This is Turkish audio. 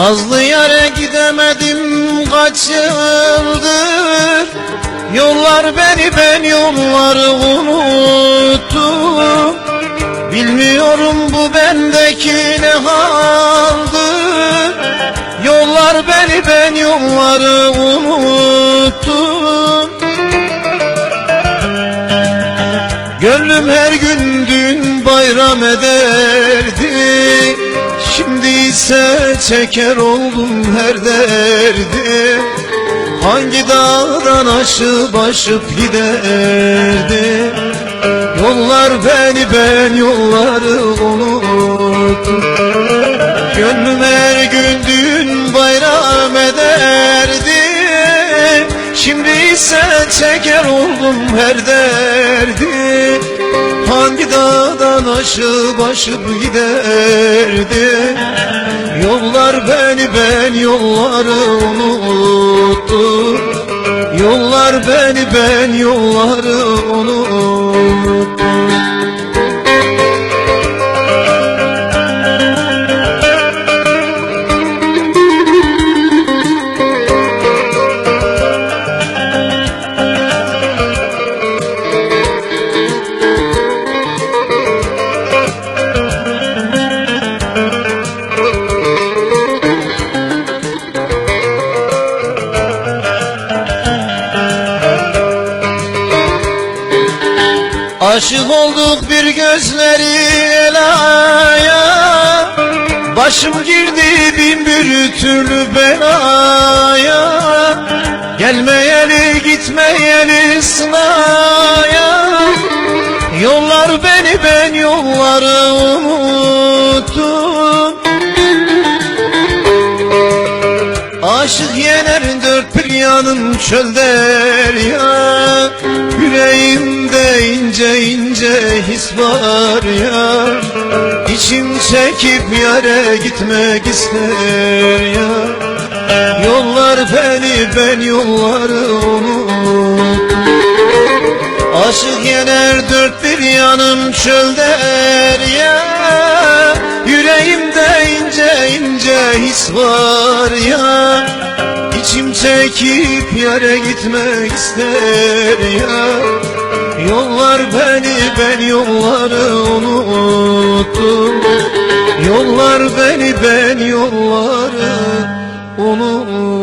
Nazlı yere gidemedim kaç yıldır Yollar beni ben yolları unuttum. Bilmiyorum bu bendeki ne haldır. Yollar beni ben yolları unuttum. Gönlüm her gün dün bayram ederdi. Şimdi ise çeker oldum her derdi. Hangi dağdan aşıp aşıp giderdi? Yollar beni ben yolları unuttum. Gönlüm her gün dün bayram ederdi. Şimdi ise çeker oldum her derdi Aşıp aşıp giderdi. Yollar beni ben yolları unuttum. Yollar beni ben yolları unuttum Aşık olduk bir gözleri elaya Başım girdi bin bir türlü belaya. Gelmeyeli gitmeyeli sınaya. Yollar beni ben yolları unuttum. Aşık yener dört bir yanım çöl derya ince his var ya İçim çekip yere gitmek ister ya. Yollar beni ben yolları unut. Aşık yener dört bir yanım çöl derya Yüreğimde ince ince his var ya. İçim çekip yere gitmek ister ya Yollar beni ben yolları unuttum. Yollar beni ben yolları unuttum.